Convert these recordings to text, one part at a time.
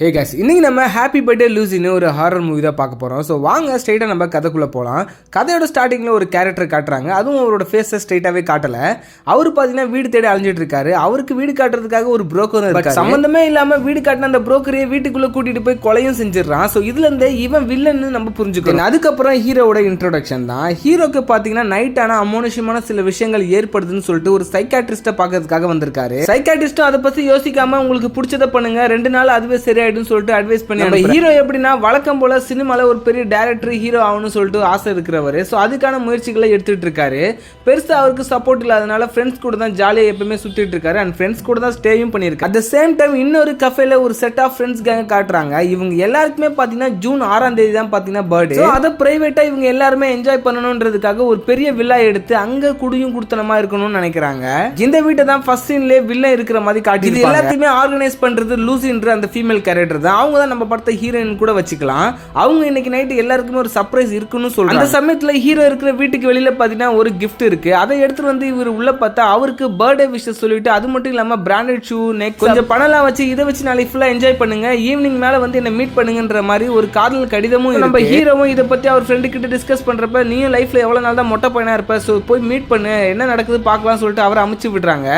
ஹே cos இன்னைக்கு நம்ம happy birthday லூசின்னு ஒரு ஹாரர் மூவி தான் பார்க்க போகிறோம் ஸோ வாங்க ஸ்ட்ரைட்டாக நம்ம கதைக்குள்ளே போகலாம் கதையோட ஸ்டார்டிங்கில் ஒரு கேரக்டர் காட்டுறாங்க. அதுவும் அவரோட ஃபேஸை ஸ்ட்ரைட்டாகவே காட்டலை. அவர் பார்த்தீங்கன்னா வீடு தேடி அலைஞ்சிட்டு இருக்காரு. அவருக்கு வீடு காட்டுறதுக்காக ஒரு புரோக்கர் இருக்காரு. சம்மந்தமே இல்லாமல் வீடு காட்டின அந்த புரோக்கரையே வீட்டுக்குள்ளே கூட்டிகிட்டு போய் கொலையும் செஞ்சிடறான். ஸோ இதுலேருந்து இவன் வில்லன்னு நம்ம புரிஞ்சுக்கணும். அதுக்கப்புறம் ஹீரோவோட இன்ட்ரோடக்ஷன் தான். ஹீரோக்கு பார்த்தீங்கன்னா நைட் ஆனால் அமோனிஷமான சில விஷயங்கள் ஏற்படுதுன்னு சொல்லிட்டு ஒரு சைக்காட்ரிஸ்ட்டை பார்க்கறதுக்காக வந்திருக்காரு. சைக்காட்ரிஸ்ட்டும் அதை பற்றி யோசிக்காம உங்களுக்கு பிடிச்சதை பண்ணுங்க. ரெண்டு நாள் அதுவே சரியாயிடும். சொல்லிட்டு அட்வைஸ் பண்ணி நம்ம ஹீரோ எப்படின்னா வழக்கம் போல சினிமால ஒரு பெரிய டேரக்டர் ஹீரோ ஆகணும்னு சொல்லிட்டு ஆசை இருக்கிறவர். ஸோ அதுக்கான முயற்சிகளை எடுத்துட்டு இருக்காரு. பெருசா அவருக்கு சப்போர்ட் இல்லாதனால ஃப்ரெண்ட்ஸ் கூட தான் ஜாலியாக எப்பவுமே சுத்திட்டு இருக்காரு. அண்ட் ஃப்ரெண்ட்ஸ் கூட தான் ஸ்டேயும் பண்ணியிருக்காரு. அட் த சேம் டைம் இன்னொரு கஃபேல ஒரு செட் ஆஃப் ஃப்ரெண்ட்ஸ் கேங்க காட்டுறாங்க. இவங்க எல்லாருக்குமே பார்த்தீங்கன்னா ஜூன் ஆறாம் தேதி தான் பார்த்தீங்கன்னா பர்த்டே அதை பிரைவேட்டா இவங்க எல்லாருமே என்ஜாய் பண்ணணுன்றதுக்காக ஒரு பெரிய வில்லா எடுத்து அங்க குடியும் குடுத்தனமா இருக்கணும்னு நினைக்கிறாங்க. இந்த வீட்டை தான் ஃபர்ஸ்ட் சீன்லேயே வில்ல இருக்கிற மாதிரி காட்டி இது எல்லாத்தையுமே ஆர்கனைஸ் பண்றது லூசின்ற அந்த ஃபீமேல் கேரக்டர் தான். அவங்க தான் நம்ம படத்தை ஹீரோயின் கூட வச்சுக்கலாம். அவங்க இன்னைக்கு நைட்டு எல்லாருக்குமே ஒரு சர்ப்ரைஸ் இருக்குன்னு சொல்றாங்க. அந்த சமயத்துல ஹீரோ இருக்கிற வீட்டுக்கு வெளியில பாத்தீங்கன்னா ஒரு gift இருக்கு. அதை எடுத்துட்டு வந்து இவர் உள்ள பார்த்தா அவருக்கு பர்த்டே விஷஸ் சொல்லிட்டு அது மட்டும் இல்லாம பிராண்டட் ஷூ நெக் கொஞ்சம் பணம்லாம் வச்சு இதை வச்சு நாளைக்கு ஃபுல்லா என்ஜாய் பண்ணுங்க. ஈவினிங் மேல வந்து என்ன மீட் பண்ணுங்கன்ற மாதிரி ஒரு காதல் கடிதமும் நம்ம ஹீரோவும் இதை பத்தி அவர் ஃப்ரெண்டு கிட்ட டிஸ்கஸ் பண்றப்ப நீயும் லைஃப்ல எவ்வளவு நாள் தான் மொட்டை பையனா இருப்ப? ஸோ போய் மீட் பண்ணு. என்ன நடக்குது பார்க்கலாம் சொல்லிட்டு அவரை அமுச்சு விடுறாங்க.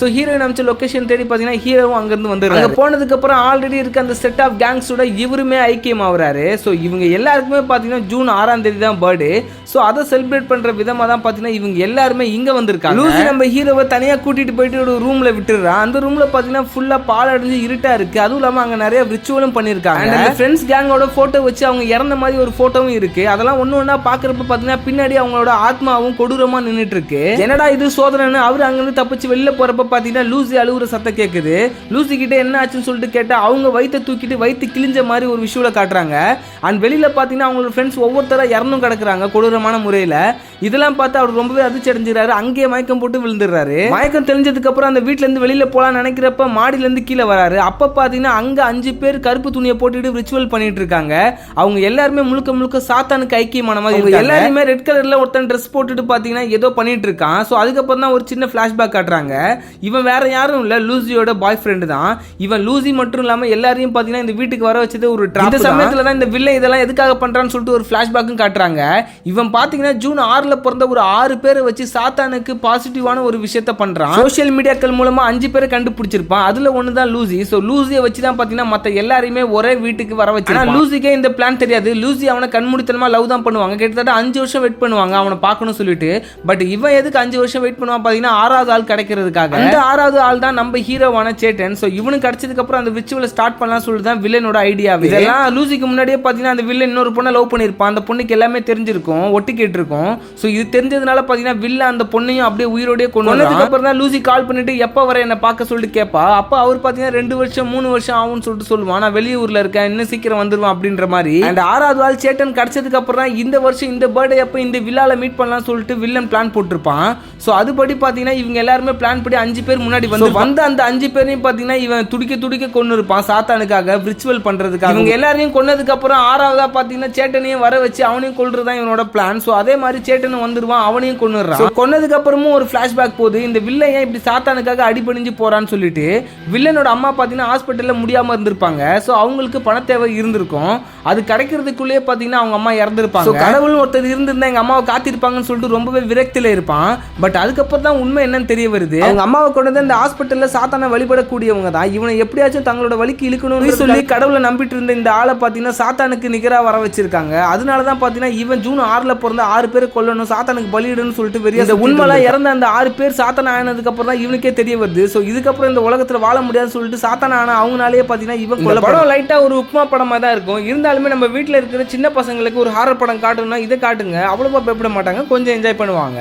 ஸோ ஹீரோயின் அமைச்ச லொகேஷன் தேடி பார்த்தீங்கன்னா ஹீரோவும் அங்கிருந்து வந்து அங்கே போனதுக்கு அப்புறம் ஆல்ரெடி இருக்க அந்த செட் ஆஃப் கேங்ஸோட இவருமே ஐக்கியம் ஆகுறாரு. ஸோ இவங்க எல்லாருக்குமே பார்த்தீங்கன்னா ஜூன் ஆறாம் தேதி தான் பர்த்டே ஸோ அதை செலிப்ரேட் பண்ற விதமாக தான் பார்த்தீங்கன்னா இவங்க எல்லாருமே இங்க வந்திருக்காங்க. லூசி நம்ம ஹீரோவை தனியாக கூட்டிட்டு போயிட்டு ஒரு ரூம்ல விட்டுறான் அந்த ரூம்ல பார்த்தீங்கன்னா ஃபுல்லா பால் அடைஞ்சு இருட்டா இருக்கு. அதுவும் இல்லாமல் அங்கே நிறைய ரிச்சுவலும் பண்ணியிருக்காங்க அந்த ஃப்ரெண்ட்ஸ் கேங்கோட போட்டோ வச்சு அவங்க இறந்த மாதிரி ஒரு போட்டோவும் இருக்கு. அதெல்லாம் ஒன்று ஒன்றா பார்க்குறப்ப பார்த்தீங்கன்னா பின்னாடி அவங்களோட ஆத்மாவும் கொடூரமா நின்றுட்டு இருக்கு என்னடா இது சோதனைன்னு அவர் அங்கிருந்து தப்பிச்சு வெளில போறப்ப பார்த்தீங்கன்னா லூசி அழுகுற சத்தம் கேட்குது லூசி கிட்ட என்ன ஆச்சுன்னு சொல்லிட்டு கேட்டா அவங்க வயிற்றை தூக்கிட்டு வயிற்று கிழிஞ்ச மாதிரி ஒரு விஷுவலை காட்டுறாங்க. அண்ட் வெளியில் பார்த்தீங்கன்னா அவங்களோட ஃப்ரெண்ட்ஸ் ஒவ்வொருத்தராக இறந்தும் கிடக்குறாங்க கொடூரமான முறையில். இதெல்லாம் பார்த்து அவர் ரொம்பவே அதிர்ச்சி அடைஞ்சிடறாரு அங்கேயே மயக்கம் போட்டு விழுந்துடுறாரு. மயக்கம் தெளிஞ்சதுக்கு அப்புறம் அந்த வீட்ல இருந்து வெளியில போலாம் நினைக்கிறப்ப மாடியில இருந்து கீழே வராரு. அப்ப பாத்தீங்கன்னா அங்க அஞ்சு பேர் கருப்பு துணியை போட்டுட்டு ரிச்சுவல் பண்ணிட்டு இருக்காங்க. அவங்க எல்லாருமே முழுக்க முழுக்க சாத்தானுக்கு ஐக்கியமான மாதிரி. எல்லாருமே ரெட் கலர்ல ஒருத்தன் ட்ரெஸ் போட்டுட்டு பாத்தீங்கன்னா ஏதோ பண்ணிட்டு இருக்கான். ஸோ அதுக்கப்புறம் தான் ஒரு சின்ன ஃபிளாஷ்பேக் காட்டுறாங்க. இவன் வேற யாரும் இல்ல. லூசியோட பாய் ஃப்ரெண்டு தான். இவன் லூசி மட்டும் இல்லாம எல்லாரையும் பாத்தீங்கன்னா இந்த வீட்டுக்கு வர வச்சது ஒரு இந்த சமயத்துல தான் இந்த வில்லை இதெல்லாம் எதுக்காக பண்றான்னு சொல்லிட்டு ஒரு ஃபிளாஷ்பேக்கும் காட்டுறாங்க. இவன் பாத்தீங்கன்னா ஜூன் ஆறுல பிறந்த ஒரு ஆறு பேரை வச்சு சாத்தானுக்கு பாசிட்டிவான ஒரு விஷயத்த பண்றான். சோஷியல் மீடியாக்கள் மூலமா அஞ்சு பேரை கண்டுபிடிச்சிருப்பான். அதுல ஒன்று தான் லூசி ஸோ லூசியை வச்சு தான் பாத்தீங்கன்னா மத்த எல்லாரையுமே ஒரே வீட்டுக்கு வர வச்சு லூசிக்கே இந்த பிளான் தெரியாது. லூசி அவனை கண்மூடித்தனமா லவ் தான் பண்ணுவாங்க. கிட்டத்தட்ட அஞ்சு வருஷம் வெயிட் பண்ணுவாங்க அவனை பார்க்கணும் சொல்லிட்டு. பட் இவன் எதுக்கு அஞ்சு வருஷம் வெயிட் பண்ணுவான் பாத்தீங்கன்னா ஆறாவது ஆள் கிடைக்கிறதுக்காக. அந்த ஆறாவது ஆள் தான் நம்ம ஹீரோவான சேட்டன். ஸோ இவனுக்கு கிடைச்சதுக்கு அப்புறம் அந்த விச்சுவலை ஸ்டார்ட் பண்ணலாம் சொல்லிட்டு தான் வில்லனோட ஐடியா இதெல்லாம் லூசிக்கு முன்னாடியே பாத்தீங்கன்னா அந்த வில்லன் இன்னொரு பொண்ணை லவ் பண்ணியிருப்பான். அந்த பொண்ணுக்கு எல்லாமே தெரிஞ்சிருக்கும் ஒட்டி கேட்டிருக்கும் ஸோ இது தெரிஞ்சதுனால பாத்தீங்கன்னா வில்ல அந்த பொண்ணையும் அப்படியே உயிரோடய கொண்டு அப்புறம் தான் லூசி கால் பண்ணிட்டு எப்போ வர என்ன பார்க்க சொல்லிட்டு கேட்பா அப்போ அவர் பாத்தீங்கன்னா ரெண்டு வருஷம் மூணு வருஷம் ஆகும்னு சொல்லிட்டு சொல்லுவான். நான் வெளியூர்ல இருக்கேன் இன்னும் சீக்கிரம் வந்துருவான் அப்படின்ற மாதிரி. அண்ட் ஆறாவது ஆள் சேட்டன் கிடைச்சதுக்கு அப்புறம் தான் இந்த வருஷம் இந்த பர்த்டே அப்போ இந்த வில்லால மீட் பண்ணலாம் சொல்லிட்டு வில்லன் பிளான் போட்டிருப்பான். ஸோ அதுபடி பாத்தீங்கன்னா இவங்க எல்லாருமே பிளான் படி அஞ்சு பேர் முன்னாடி வந்து வந்த அந்த அஞ்சு பேரையும் பாத்தீங்கன்னா இவன் துடிக்க துடிக்க கொண்டு இருப்பான் சாத்தானுக்காக ரிச்சுவல் பண்றதுக்காக. இவங்க எல்லாரையும் கொன்னதுக்கு அப்புறம் ஆறாவதா பாத்தீங்கன்னா சேட்டனையும் வர வச்சு அவனையும் கொல்றதுதான் இவனோட பிளான் ஸோ அதே மாதிரி சேட்டனும் வந்துருவான் அவனையும் கொண்டுறான் So, கொன்னதுக்கு அப்புறமும் ஒரு ஃபிளாஷ்பேக் போகுது. இந்த வில்லன் ஏன் இப்படி சாத்தானுக்காக அடிபணிஞ்சு போறான்னு சொல்லிட்டு வில்லனோட அம்மா பாத்தீங்கன்னா ஹாஸ்பிட்டல்ல முடியாம இருந்திருப்பாங்க. ஸோ அவங்களுக்கு பண தேவை இருந்திருக்கும். அது கிடைக்கிறதுக்குள்ளேயே பாத்தீங்கன்னா அவங்க அம்மா இறந்துருப்பாங்க. So, கடவுள்னு ஒருத்தர் இருந்திருந்தா எங்க அம்மாவை காத்திருப்பாங்கன்னு சொல்லிட்டு ரொம்பவே விரக்தியில இருப்பான். பட் அதுக்கப்புறம் தான் உண்மை என்னன்னு தெரிய வருது. அவங்க அம்மாவை கொண்டு வந்து இந்த ஹாஸ்பிட்டல்ல சாத்தானை வழிபடக்கூடியவங்க தான். இவனை எப்படியாச்சும் தங்களோட வழிக்கு இழுக்கணும்னு சொல்லி கடவுளை நம்பிட்டு இருந்த இந்த ஆளை பாத்தீங்கன்னா சாத்தானுக்கு நிகரா வர வச்சிருக்காங்க. அதனால தான் பாத்தீங்கன்னா இவன் ஜூன் ஆறுல பிறந்த ஆறு பேரை கொல்லணும் சாத்தானுக்கு பலியிடணும்னு சொல்லிட்டு வெறியா இந்த உண்மைலாம் இறந்த அந்த ஆறு பேர் சாத்தான ஆனதுக்கு அப்புறம் தான் இவனுக்கே தெரிய வருது. ஸோ இதுக்கப்புறம் இந்த உலகத்துல வாழ முடியாதுன்னு சொல்லிட்டு சாத்தான ஆன அவங்களாலேயே பாத்தீங்கன்னா இவன் கொல்ல படம் லைட்டா ஒரு உப்புமா படமா தான் இருக்கும். இருந்தாலுமே நம்ம வீட்ல இருக்கிற சின்ன பசங்களுக்கு ஒரு ஹாரர் படம் காட்டணும்னா இதை காட்டுங்க. அவ்வளவா பயப்பட மாட்டாங்க. கொஞ்சம் என்ஜாய் பண்ணுவாங்க.